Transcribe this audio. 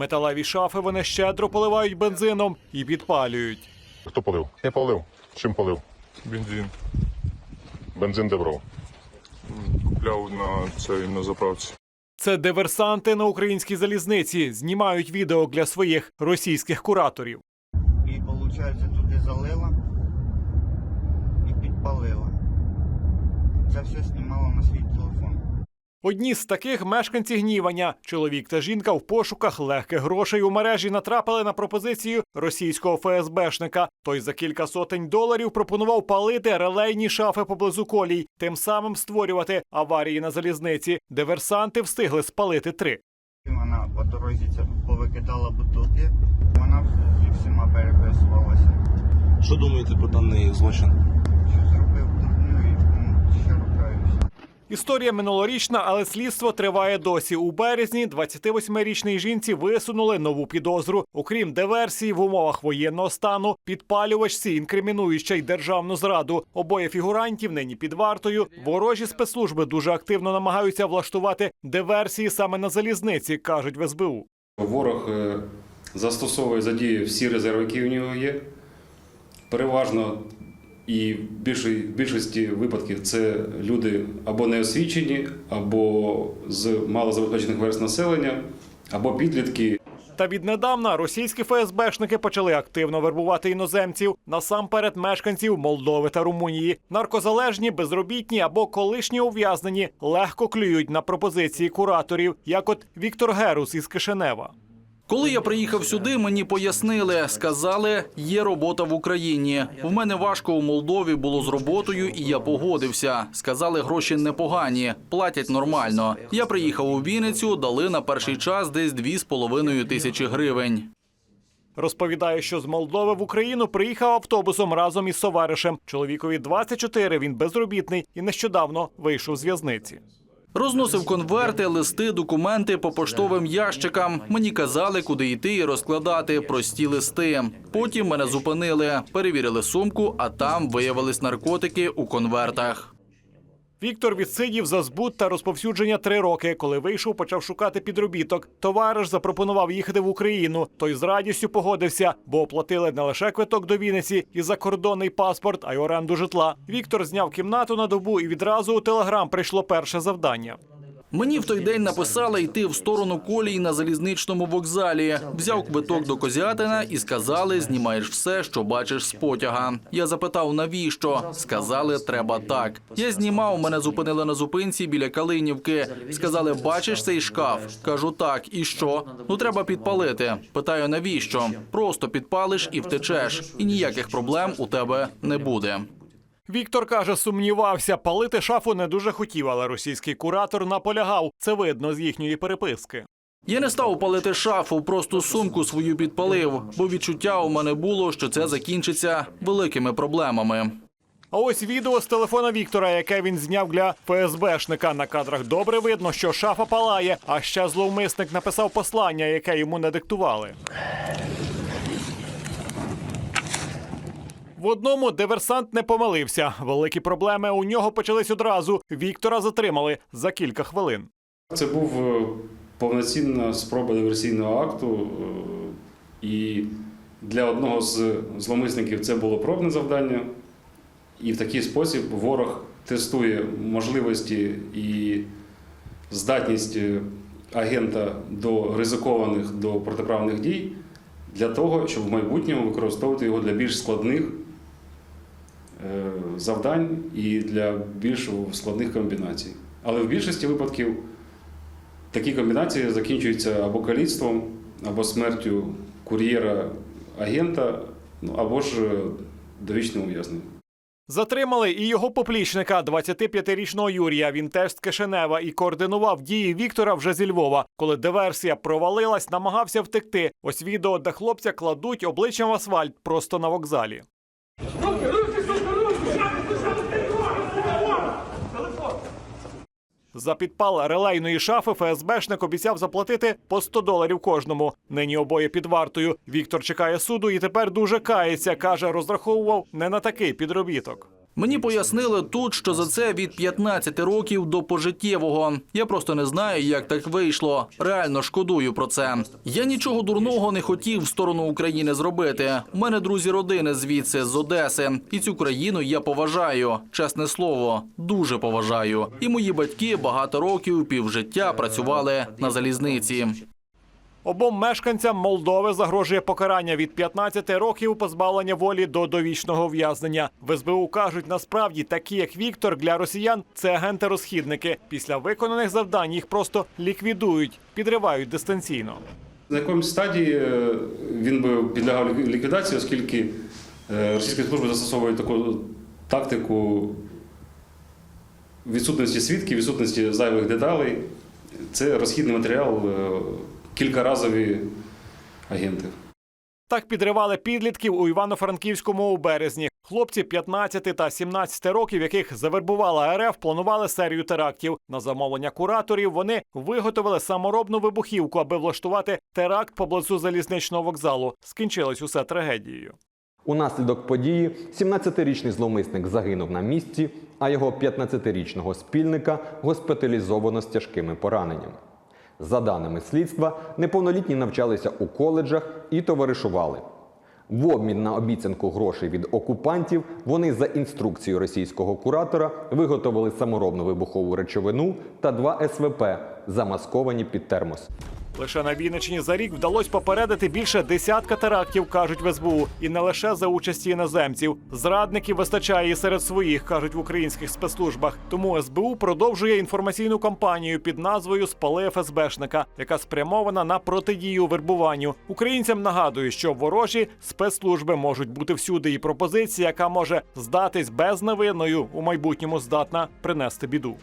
Металеві шафи вони щедро поливають бензином і підпалюють. Хто полив? Я полив. Чим полив? Бензин Бензин де брав. купляв на цей на заправці. Це диверсанти на українській залізниці знімають відео для своїх російських кураторів. І, виходить, туди залила і підпалила. Це все знімала на свій телефон. Одні з таких мешканці гнівання. Чоловік та жінка в пошуках легких грошей у мережі натрапили на пропозицію російського ФСБшника. Той за кілька сотень доларів пропонував палити релейні шафи поблизу колій, тим самим створювати аварії на залізниці. Диверсанти встигли спалити три. Вона по дорозі повикидала бутилки, вона всіма переписувалася. Що думаєте про даний злочин? Що зробив дурню і ну, щиро каюся. Історія минулорічна, але слідство триває досі. У березні 28-річній жінці висунули нову підозру. Окрім диверсії в умовах воєнного стану, підпалювачці інкримінують ще й державну зраду. Обоє фігурантів нині під вартою. Ворожі спецслужби дуже активно намагаються влаштувати диверсії саме на залізниці, кажуть в СБУ. Ворог е, застосовує задіює всі резерви, які у нього є. Переважно і в в більшості випадків це люди або неосвічені, або з малозабезпечених верст населення, або підлітки, Та віднедавна російські ФСБшники почали активно вербувати іноземців, насамперед мешканців Молдови та Румунії. Наркозалежні, безробітні або колишні ув'язнені легко клюють на пропозиції кураторів, як от Віктор Герус із Кишинева. Коли я приїхав сюди, мені пояснили, сказали, є робота в Україні. В мене важко у Молдові було з роботою, і я погодився. Сказали, гроші непогані, платять нормально. Я приїхав у Вінницю, дали на перший час десь дві з половиною тисячі гривень. Розповідає, що з Молдови в Україну приїхав автобусом разом із товаришем. Чоловікові 24, він безробітний і нещодавно вийшов з в'язниці. Розносив конверти, листи, документи по поштовим ящикам. Мені казали, куди йти і розкладати прості листи. Потім мене зупинили, перевірили сумку, а там виявились наркотики у конвертах. Віктор відсидів за збут та розповсюдження три роки. Коли вийшов, почав шукати підробіток. Товариш запропонував їхати в Україну. Той з радістю погодився, бо оплатили не лише квиток до Вінниці і закордонний паспорт, а й оренду житла. Віктор зняв кімнату на добу і відразу у телеграм прийшло перше завдання. Мені в той день написали йти в сторону колії на залізничному вокзалі. Взяв квиток до Козятина і сказали, знімаєш все, що бачиш з потяга. Я запитав, навіщо? Сказали, треба так. Я знімав, мене зупинили на зупинці біля Калинівки. Сказали, бачиш цей шкаф? Кажу, так. І що? Ну треба підпалити. Питаю, навіщо? Просто підпалиш і втечеш. І ніяких проблем у тебе не буде. Віктор каже, сумнівався, палити шафу не дуже хотів, але російський куратор наполягав. Це видно з їхньої переписки. Я не став палити шафу, просто сумку свою підпалив, бо відчуття у мене було, що це закінчиться великими проблемами. А ось відео з телефона Віктора, яке він зняв для ФСБшника. На кадрах добре видно, що шафа палає, а ще зловмисник написав послання, яке йому не диктували. В одному диверсант не помилився. Великі проблеми у нього почались одразу. Віктора затримали за кілька хвилин. Це був е, повноцінна спроба диверсійного акту, е, і для одного з зловмисників це було пробне завдання. І в такий спосіб ворог тестує можливості і здатність е, агента до ризикованих до протиправних дій для того, щоб в майбутньому використовувати його для більш складних завдань і для більш складних комбінацій. Але в більшості випадків Такі комбінації закінчуються або каліцтвом, або смертю кур'єра агента, ну або ж е, довічним ув'язненням. Затримали і його поплічника, 25-річного Юрія. Він теж з Кишинева і координував дії Віктора вже зі Львова. Коли диверсія провалилась, намагався втекти. Ось відео, де хлопця кладуть обличчям в асфальт просто на вокзалі. За підпал релейної шафи ФСБшник обіцяв заплатити по 100 доларів кожному. Нині обоє під вартою. Віктор чекає суду і тепер дуже кається. каже, розраховував не на такий підробіток. Мені пояснили тут, що за це від 15 років до пожиттєвого. Я просто не знаю, як так вийшло. Реально шкодую про це. Я нічого дурного не хотів в сторону України зробити. У мене друзі родини звідси з Одеси, і цю країну я поважаю. Чесне слово, дуже поважаю. І мої батьки багато років півжиття працювали на залізниці. Обом мешканцям Молдови загрожує покарання від 15 років позбавлення волі до довічного ув'язнення. В СБУ кажуть, насправді такі, як Віктор, для росіян це агенти-розхідники. Після виконаних завдань їх просто ліквідують, підривають дистанційно. На якомусь стадії е, він би підлягав ліквідації, оскільки е, російські служби застосовують таку тактику відсутності свідків, відсутності зайвих деталей. Це розхідний матеріал, е, кількаразові агенти. Так підривали підлітків у Івано-Франківському у березні. Хлопці 15 та 17 років, яких завербувала РФ, планували серію терактів. На замовлення кураторів вони виготовили саморобну вибухівку, аби влаштувати теракт поблизу залізничного вокзалу. Скінчилось усе трагедією. Унаслідок події 17-річний зловмисник загинув на місці, а його 15-річного спільника госпіталізовано з тяжкими пораненнями. За даними слідства, неповнолітні навчалися у коледжах і товаришували. В обмін на обіцянку грошей від окупантів вони за інструкцією російського куратора виготовили саморобну вибухову речовину та два СВП, замасковані під термос. Лише на Вінниччині за рік вдалося попередити більше десятка терактів, кажуть в СБУ, і не лише за участі іноземців. Зрадників вистачає і серед своїх, кажуть в українських спецслужбах. Тому СБУ продовжує інформаційну кампанію під назвою Спали ФСБшника, яка спрямована на протидію вербуванню. Українцям нагадують, що ворожі спецслужби можуть бути всюди, і пропозиція, яка може здатись безневинною, у майбутньому здатна принести біду.